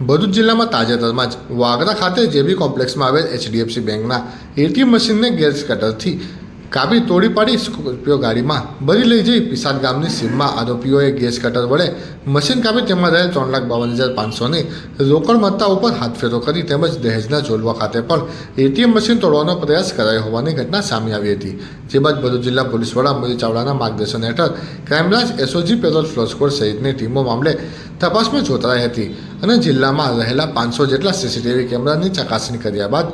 ભરૂચ જિલ્લામાં તાજેતરમાં જ વાગરા ખાતે જેબી કોમ્પ્લેક્સમાં આવેલ એચડીએફસી બેંકના એટીએમ મશીનને ગેસ કાપી તોડી પાડી સ્કોર્પિયો ગાડીમાં ભરી લઈ જઈ પિસાદ ગામની સીમમાં આરોપીઓએ ગેસ કટર વડે મશીન કાપી તેમાં રહેલ ત્રણ લાખ બાવન હજાર પાંચસોની રોકડ મત્તા ઉપર હાથફેરો કરી તેમજ દહેજના જોલવા ખાતે પણ એટીએમ મશીન તોડવાનો પ્રયાસ કરાયો હોવાની ઘટના સામે આવી હતી. જે બાદ ભરૂચ જિલ્લા પોલીસ વડા મોદી ચાવડાના માર્ગદર્શન હેઠળ ક્રાઇમબ્રાન્ચ એસઓજી પેરોલ ફ્લોસ્કોર સહિતની ટીમો મામલે તપાસમાં જોતરાઈ હતી અને જિલ્લામાં રહેલા પાંચસો જેટલા સીસીટીવી કેમેરાની ચકાસણી કર્યા બાદ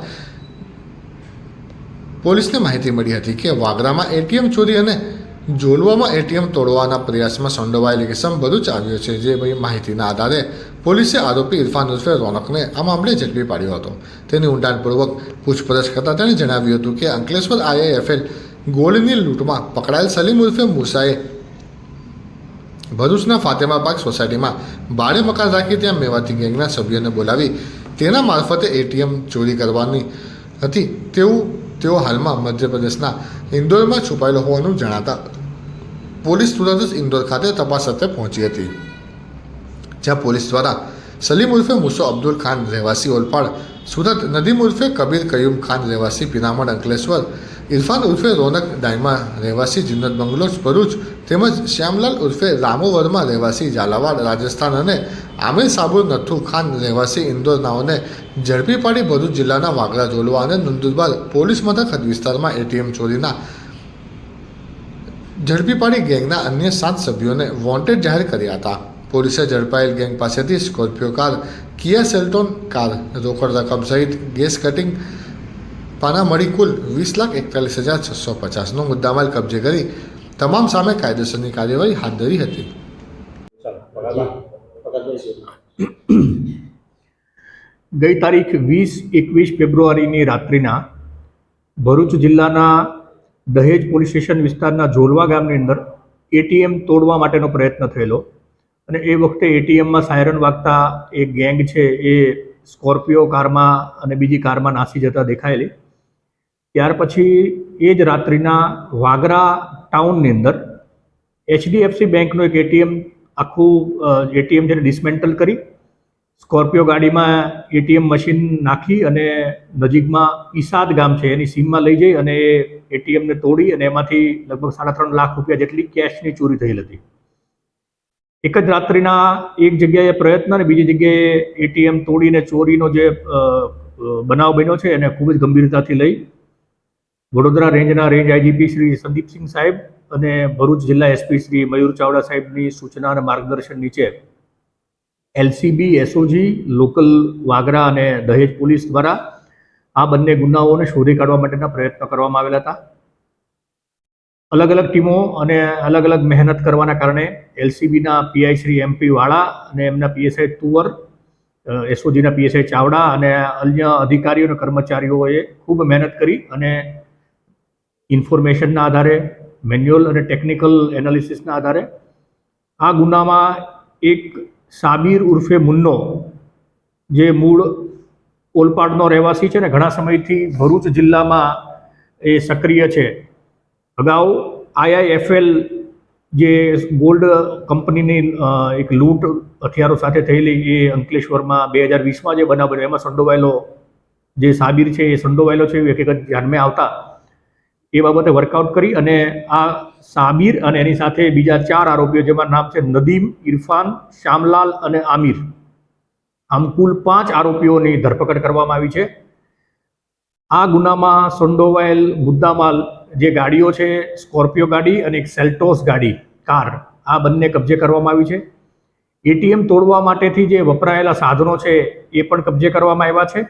પોલીસને માહિતી મળી હતી કે વાગરામાં એટીએમ ચોરી અને જોલવામાં એટીએમ તોડવાના પ્રયાસમાં સંડોવાયેલી કિસમ જ આવ્યો છે, જે માહિતીના આધારે પોલીસે આરોપી ઇરફાન ઉર્ફે રોનકને આ મામલે ઝડપી પાડ્યો હતો. તેની ઊંડાણપૂર્વક પૂછપરછ કરતાં તેણે જણાવ્યું હતું કે અંકલેશ્વર આઈઆઈએફએલ ગોળની લૂંટમાં પકડાયેલ સલીમ ઉર્ફે મુસાએ ભરૂચના ફાતેમા પાર્ક સોસાયટીમાં ભાડે મકાન રાખી ત્યાં મેવાતી ગેંગના સભ્યોને બોલાવી તેના મારફતે એટીએમ ચોરી કરવાની હતી તેવું તેઓ હાલમાં મધ્યપ્રદેશના ઇન્દોરમાં છુપાયેલો હોવાનું જણાતા પોલીસ તુરંત જ ઇન્દોર ખાતે તપાસ અર્થે પહોંચી હતી, જ્યાં પોલીસ દ્વારા સલીમ ઉર્ફે મુસો અબ્દુલ ખાન રહેવાસી ઓલપાડ, સુરત નદીમ ઉર્ફે કબીર કયુમ ખાન રહેવાસી પિરામણ અંકલેશ્વર, ઇરફાન ઉર્ફે રોનક ડાયમા રહેવાસી, જિન્નત બંગલોર, ભરૂચ તેમજ શ્યામલાલ ઉર્ફે રામુ વર્મા રહેવાસી, ઝાલાવાડ, રાજસ્થાન અને આમિર સાબુર નથુ ખાન રહેવાસી ઇન્દોર નાઓને ઝડપી પાડી ભરૂચ જિલ્લાના વાગરા જોલવા અને નંદુરબાર પોલીસ મથક હદ વિસ્તારમાં એટીએમ ચોરીના ઝડપી પાડી ગેંગના અન્ય સાત સભ્યોને વોન્ટેડ જાહેર કર્યા હતા. પોલીસે ઝડપાયેલ ગેંગ પાસેથી Scorpio car, Kia Seltos car રોકડ રકમ સહિત ગેસ કટિંગ પાના મળી કુલ વીસ લાખ એકતાલીસ હજાર છસો પચાસનો મુદ્દામાલ કબજે કરી તમામ સામે કાયદેસરની કાર્યવાહી હાથ ધરી હતી. ગઈ તારીખ વીસ, એકવીસ ફેબ્રુઆરીની રાત્રિના ભરૂચ જિલ્લાના દહેજ પોલીસ સ્ટેશન વિસ્તારના જોલવા ગામની અંદર એટીએમ તોડવા માટેનો પ્રયત્ન થયેલો અને એ વખતે એટીએમમાં સાયરન વાગતા એક ગેંગ છે એ સ્કોર્પિયો કારમાં અને બીજી કારમાં નાસી જતા દેખાયેલી. ત્યાર પછી એ જ રાત્રિના વાગરા ટાઉનની અંદર એચડીએફસી બેંકનું એક એટીએમ આખું એટીએમ જેને ડિસમેન્ટલ કરી સ્કોર્પિયો ગાડીમાં એટીએમ મશીન નાખી અને નજીકમાં ઈસાદ ગામ છે, એની સીમમાં લઈ જઈ અને એ એટીએમને તોડી અને એમાંથી લગભગ સાડા ત્રણ લાખ રૂપિયા જેટલી કેશની ચોરી થયેલ હતી. એક જ રાત્રિના એક જગ્યાએ પ્રયત્ન અને બીજી જગ્યાએ એટીએમ તોડીને ચોરીનો જે બનાવ બન્યો છે, એને ખૂબ જ ગંભીરતાથી લઈ વડોદરા રેન્જના રેન્જ આઈજીપી શ્રી સંદીપસિંહ સાહેબ અને ભરૂચ જિલ્લા એસપી શ્રી મયુર ચાવડા સાહેબની સૂચના અને માર્ગદર્શન નીચે એલસીબી, એસઓજી, લોકલ વાગરા અને દહેજ પોલીસ દ્વારા આ બંને ગુનાઓને શોધી કાઢવા માટેના પ્રયત્નો કરવામાં આવેલા હતા. અલગ અલગ ટીમો અને અલગ અલગ મહેનત કરવાના કારણે એલસીબીના પીઆઈ શ્રી એમપી વાળા અને એમના પીએસઆઈ તુવર એસઓજીના પીએસઆઈ ચાવડા અને અન્ય અધિકારીઓ અને કર્મચારીઓએ ખૂબ મહેનત કરી અને ઇન્ફોર્મેશનના આધારે, મેન્યુઅલ અને ટેકનિકલ એનાલિસિસના આધારે. આ ગુનામાં એક સાબીર ઉર્ફે મુન્નો, જે મૂળ ઓલપાડનો રહેવાસી છે ને, ઘણા સમયથી ભરૂચ જિલ્લામાં એ સક્રિય છે. અગાઉ આઈઆઈએફએલ જે ગોલ્ડ કંપનીની એક લૂંટ હથિયારો સાથે થયેલી એ અંકલેશ્વરમાં બે હજાર વીસમાં જે બનાવ એમાં સંડોવાયેલો જે સાબીર છે એ સંડોવાયેલો છે એ હકીકત ધ્યાનમાં આવતા. એ બાબતે વર્કઆઉટ કરી અને આ સામીર અને એની સાથે બીજા ચાર આરોપીઓ જેમાં નામ છે નદીમ, ઇરફાન શ્યામલાલ અને આમિર. આમ કુલ પાંચ આરોપીઓની ધરપકડ કરવામાં આવી છે. આ ગુનામાં સંડોવાયેલ મુદ્દામાલ જે ગાડીઓ છે, સ્કોર્પિયો ગાડી અને એક સેલ્ટોસ ગાડી, કાર, આ બંને કબજે કરવામાં આવી છે. એટીએમ તોડવા માટેથી જે વપરાયેલા સાધનો છે, એ પણ કબજે કરવામાં આવ્યા છે.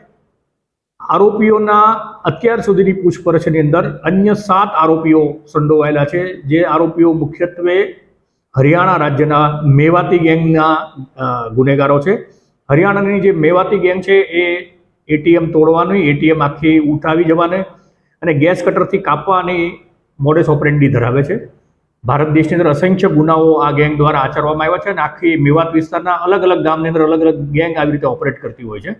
આરોપીઓના અત્યાર સુધીની પૂછપરછની અંદર અન્ય સાત આરોપીઓ સંડોવાયેલા છે. જે આરોપીઓ મુખ્યત્વે હરિયાણા રાજ્યના મેવાતી ગેંગના ગુનેગારો છે. હરિયાણાની જે મેવાતી ગેંગ છે એ એટીએમ તોડવાની, એટીએમ આખી ઉઠાવી જવાને અને ગેસ કટરથી કાપવાની મોડેસ ઓપરેન્ડી ધરાવે છે. ભારત દેશની અંદર અસંખ્ય ગુનાઓ આ ગેંગ દ્વારા આચરવામાં આવ્યા છે અને આખી મેવાત વિસ્તારના અલગ અલગ ગામની અંદર અલગ અલગ ગેંગ આવી રીતે ઓપરેટ કરતી હોય છે.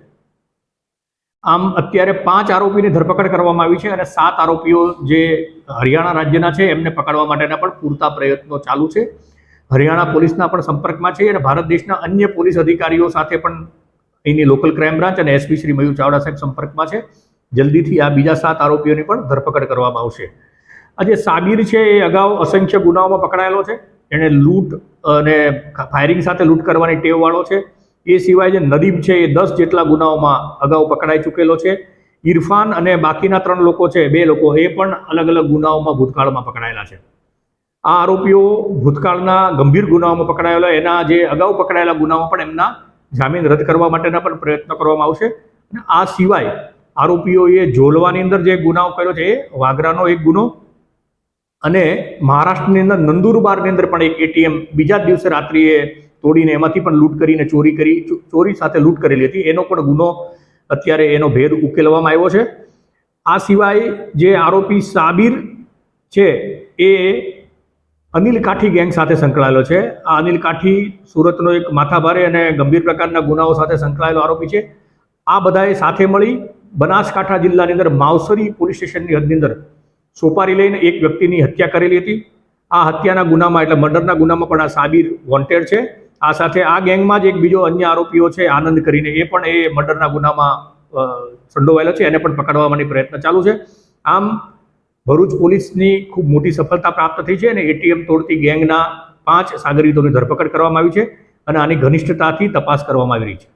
આમ અત્યારે પાંચ આરોપીની ધરપકડ કરવામાં આવી છે અને સાત આરોપીઓ જે હરિયાણા રાજ્યના છે, એમને પકડવા માટેના પણ પૂરતા પ્રયત્નો ચાલુ છે. હરિયાણા પોલીસના પણ સંપર્કમાં છે અને ભારત દેશના અન્ય પોલીસ અધિકારીઓ સાથે પણ અહીંની લોકલ ક્રાઇમ બ્રાન્ચ અને એસપી શ્રી મયુર ચાવડા સાહેબ સંપર્કમાં છે. જલ્દીથી આ બીજા સાત આરોપીઓની પણ ધરપકડ કરવામાં આવશે. આ જે સાબિર છે એ અગાઉ અસંખ્ય ગુનાઓમાં પકડાયેલો છે. એણે લૂંટ અને ફાયરિંગ સાથે લૂંટ કરવાની ટેવવાળો છે. એ સિવાય જે નદીમ છે, એ દસ જેટલા ગુનાઓમાં અગાઉ પકડાઈ ચૂકેલો છે. ઇરફાન અને બાકીના ત્રણ લોકો છે, બે લોકો, એ પણ અલગ અલગ ગુનાઓમાં ભૂતકાળમાં પકડાયેલા છે. આ આરોપીઓ ભૂતકાળના ગંભીર ગુનાઓમાં પકડાયેલા, એના જે અગાઉ પકડાયેલા ગુનાઓ પણ એમના જામીન રદ કરવા માટેના પણ પ્રયત્ન કરવામાં આવશે. અને આ સિવાય આરોપીઓએ જોલવાની અંદર જે ગુનાઓ કર્યો છે, એ વાગરાનો એક ગુનો અને મહારાષ્ટ્રની અંદર નંદુરબારની અંદર પણ એક એટીએમ બીજા દિવસે રાત્રિએ તોડીને એમાંથી પણ લૂંટ કરીને ચોરી કરી ચોરી સાથે લૂંટ કરેલી હતી. એનો પણ ગુનો અત્યારે એનો ભેદ ઉકેલવામાં આવ્યો છે. આ સિવાય જે આરોપી સાબિર છે, એ અનિલ કાઠી ગેંગ સાથે સંકળાયેલો છે. આ અનિલ કાઠી સુરતનો એક માથાભારે અને ગંભીર પ્રકારના ગુનાઓ સાથે સંકળાયેલો આરોપી છે. આ બધાએ સાથે મળી બનાસકાંઠા જિલ્લાની અંદર માવસરી પોલીસ સ્ટેશનની હદની અંદર સોપારી લઈને એક વ્યક્તિની હત્યા કરેલી હતી. આ હત્યાના ગુનામાં એટલે મર્ડરના ગુનામાં પણ આ સાબિર વોન્ટેડ છે. આ સાથે આ ગેંગમાં જ એક બીજો અન્ય આરોપીઓ છે, આનંદ કરીને. એ પણ એ મર્ડરના ગુનામાં સંડોવાયેલો છે. એને પણ પકડવાની પ્રયત્ન ચાલુ છે. આમ, ભરૂચ પોલીસની ખૂબ મોટી સફળતા પ્રાપ્ત થઈ છે અને એટીએમ તોડતી ગેંગના પાંચ સાગરીતોની ધરપકડ કરવામાં આવી છે અને આની ઘનિષ્ઠતાથી તપાસ કરવામાં આવી રહી છે.